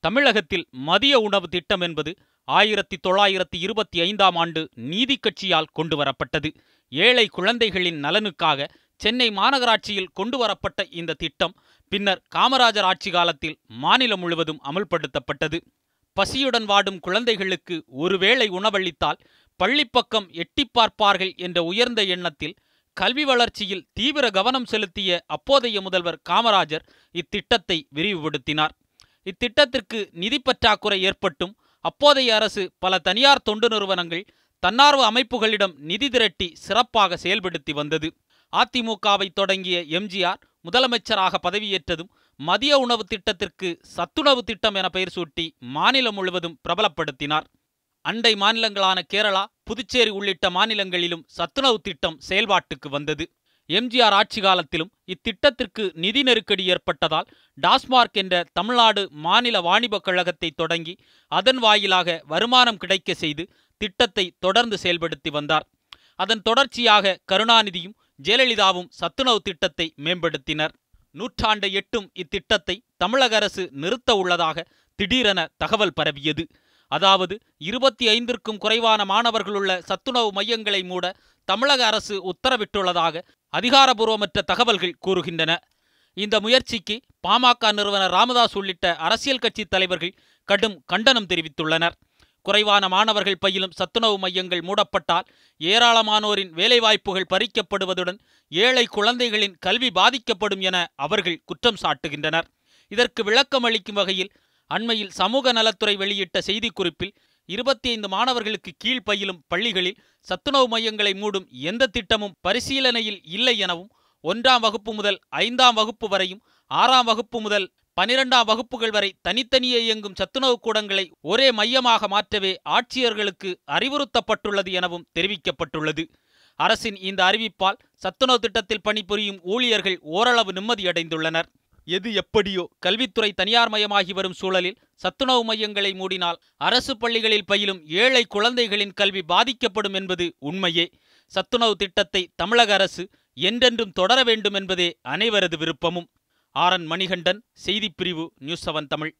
தமிழகத்தில் மதிய உணவு திட்டம் என்பது ஆயிரத்தி தொள்ளாயிரத்தி இருபத்தி ஐந்தாம் ஆண்டு நீதி கட்சியால் கொண்டுவரப்பட்டது. ஏழை குழந்தைகளின் நலனுக்காக சென்னை மாநகராட்சியில் கொண்டுவரப்பட்ட இந்த திட்டம் பின்னர் காமராஜர் ஆட்சி காலத்தில் மாநிலம் முழுவதும் அமுல்படுத்தப்பட்டது. பசியுடன் வாடும் குழந்தைகளுக்கு ஒருவேளை உணவளித்தால் பள்ளிப்பக்கம் எட்டிப் பார்ப்பார்கள் என்ற உயர்ந்த எண்ணத்தில் கல்வி வளர்ச்சியில் தீவிர கவனம் செலுத்திய அப்போதைய முதல்வர் காமராஜர் இத்திட்டத்தை விரிவுபடுத்தினார். இத்திட்டத்திற்கு நிதி பற்றாக்குறை ஏற்பட்டும். அப்போதைய அரசு பல தனியார் தொண்டு நிறுவனங்கள் தன்னார்வ அமைப்புகளிடம் நிதி திரட்டி சிறப்பாக செயல்படுத்தி வந்தது. அதிமுகவை தொடங்கிய எம்ஜிஆர் முதலமைச்சராக பதவியேற்றதும் மதிய உணவு திட்டத்திற்கு சத்துணவு திட்டம் என பெயர் சூட்டி மாநிலம் முழுவதும் பிரபலப்படுத்தினார். அண்டை மாநிலங்களான கேரளா புதுச்சேரி உள்ளிட்ட மாநிலங்களிலும் சத்துணவு திட்டம் செயல்பாட்டுக்கு வந்தது. எம்ஜிஆர் ஆட்சி காலத்திலும் இத்திட்டத்திற்கு நிதி நெருக்கடி ஏற்பட்டதால் டாஸ்மார்க் என்ற தமிழ்நாடு மாநில வாணிபக் கழகத்தை தொடங்கி அதன் வாயிலாக வருமானம் கிடைக்க செய்து திட்டத்தை தொடர்ந்து செயல்படுத்தி வந்தார். அதன் தொடர்ச்சியாக கருணாநிதியும் ஜெயலலிதாவும் சத்துணவு திட்டத்தை மேம்படுத்தினர். நூற்றாண்டை எட்டும் இத்திட்டத்தை தமிழக அரசு நிறுத்த உள்ளதாக திடீரென தகவல் பரவியது. அதாவது இருபத்தி ஐந்திற்கும் குறைவான மாணவர்களுள்ள சத்துணவு மையங்களை மூட தமிழக அரசு உத்தரவிட்டுள்ளதாக அதிகாரபூர்வமற்ற தகவல்கள் கூறுகின்றன. இந்த முயற்சிக்கு பாமக நிறுவனர் ராமதாஸ் உள்ளிட்ட அரசியல் கட்சி தலைவர்கள் கடும் கண்டனம் தெரிவித்துள்ளனர். குறைவான மாணவர்கள் பயிலும் சத்துணவு மையங்கள் மூடப்பட்டால் ஏராளமானோரின் வேலைவாய்ப்புகள் பறிக்கப்படுவதுடன் ஏழை குழந்தைகளின் கல்வி பாதிக்கப்படும் என அவர்கள் குற்றம் சாட்டுகின்றனர். இதற்கு விளக்கம் அளிக்கும் வகையில் அண்மையில் சமூக நலத்துறை வெளியிட்ட செய்திக்குறிப்பில் இருபத்தி ஐந்து மாணவர்களுக்கு கீழ் பயிலும் பள்ளிகளில் சத்துணவு மையங்களை மூடும் எந்த திட்டமும் பரிசீலனையில் இல்லை எனவும் ஒன்றாம் வகுப்பு முதல் ஐந்தாம் வகுப்பு வரையும் ஆறாம் வகுப்பு முதல் பனிரெண்டாம் வகுப்புகள் வரை தனித்தனியே இயங்கும் சத்துணவு கூடங்களை ஒரே மையமாக மாற்றவே ஆட்சியர்களுக்கு அறிவுறுத்தப்பட்டுள்ளது எனவும் தெரிவிக்கப்பட்டுள்ளது. அரசின் இந்த அறிவிப்பால் சத்துணவு திட்டத்தில் பணிபுரியும் ஊழியர்கள் ஓரளவு நிம்மதியடைந்துள்ளனர். எது எப்படியோ கல்வித்துறை தனியார்மயமாகி வரும் சூழலில் சத்துணவு மையங்களை மூடினால் அரசு பள்ளிகளில் பயிலும் ஏழை குழந்தைகளின் கல்வி பாதிக்கப்படும் என்பது உண்மையே. சத்துணவு திட்டத்தை தமிழக அரசு என்றென்றும் தொடர வேண்டும் என்பதே அனைவரது விருப்பமும். ஆர். என். மணிகண்டன் செய்திப்பிரிவு நியூஸ் செவன் தமிழ்.